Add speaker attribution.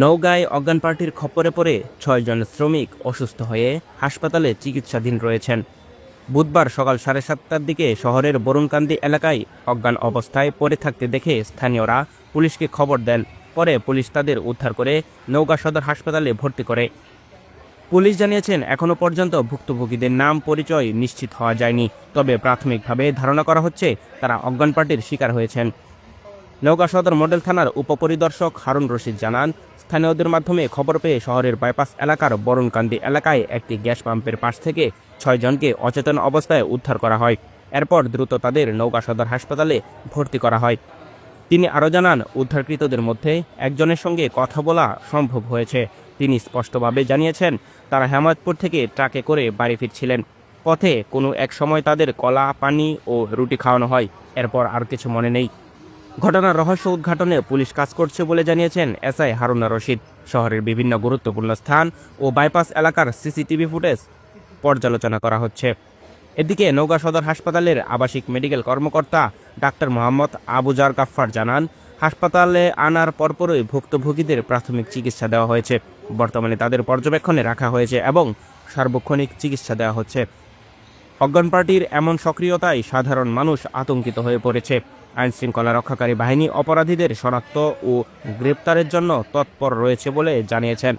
Speaker 1: নওগাঁয় অজ্ঞান পার্টির খপ্পরে পড়ে ছয়জন শ্রমিক অসুস্থ হয়ে হাসপাতালে চিকিৎসাধীন রয়েছেন। বুধবার সকাল সাড়ে সাতটার দিকে শহরের বরুণকান্দি এলাকায় অজ্ঞান অবস্থায় পড়ে থাকতে দেখে স্থানীয়রা পুলিশকে খবর দেন। পরে পুলিশ তাদের উদ্ধার করে নওগাঁ সদর হাসপাতালে ভর্তি করে। পুলিশ জানিয়েছেন, এখনও পর্যন্ত ভুক্তভোগীদের নাম পরিচয় নিশ্চিত হওয়া যায়নি। তবে প্রাথমিকভাবে ধারণা করা হচ্ছে, তারা অজ্ঞান পার্টির শিকার হয়েছেন। নওগাঁ সদর মডেল থানার উপপরিদর্শক হারুন রশিদ জানান, স্থানীয়দের মাধ্যমে খবর পেয়ে শহরের বাইপাস এলাকার বরুণকান্দি এলাকায় একটি গ্যাস পাম্পের পাশ থেকে ছয়জনকে অচেতন অবস্থায় উদ্ধার করা হয়। এরপর দ্রুত তাদের নওগাঁ সদর হাসপাতালে ভর্তি করা হয়। তিনি আরও জানান, উদ্ধারকৃতদের মধ্যে একজনের সঙ্গে কথা বলা সম্ভব হয়েছে। তিনি স্পষ্টভাবে জানিয়েছেন, তারা হেমায়তপুর থেকে ট্রাকে করে বাড়ি ফিরছিলেন। পথে কোনো এক সময় তাদের কলা, পানি ও রুটি খাওয়ানো হয়। এরপর আর কিছু মনে নেই। ঘটনার রহস্য উদ্ঘাটনে পুলিশ কাজ করছে বলে জানিয়েছেন এসআই হারুনা রশিদ। শহরের বিভিন্ন গুরুত্বপূর্ণ স্থান ও বাইপাস এলাকার সিসিটিভি ফুটেজ পর্যালোচনা করা হচ্ছে। এদিকে নওগাঁ সদর হাসপাতালের আবাসিক মেডিকেল কর্মকর্তা ডাক্তার মোহাম্মদ আবুজার গাফফার জানান, হাসপাতালে আনার পরপরই ভুক্তভোগীদের প্রাথমিক চিকিৎসা দেওয়া হয়েছে। বর্তমানে তাদের পর্যবেক্ষণে রাখা হয়েছে এবং সার্বক্ষণিক চিকিৎসা দেওয়া হচ্ছে। অজ্ঞান পার্টির এমন সক্রিয়তায় সাধারণ মানুষ আতঙ্কিত হয়ে পড়েছে। আইন শৃঙ্খলা রক্ষাকারী বাহিনী অপরাধীদের শনাক্ত ও গ্রেপ্তারের জন্য তৎপর রয়েছে বলে জানিয়েছেন।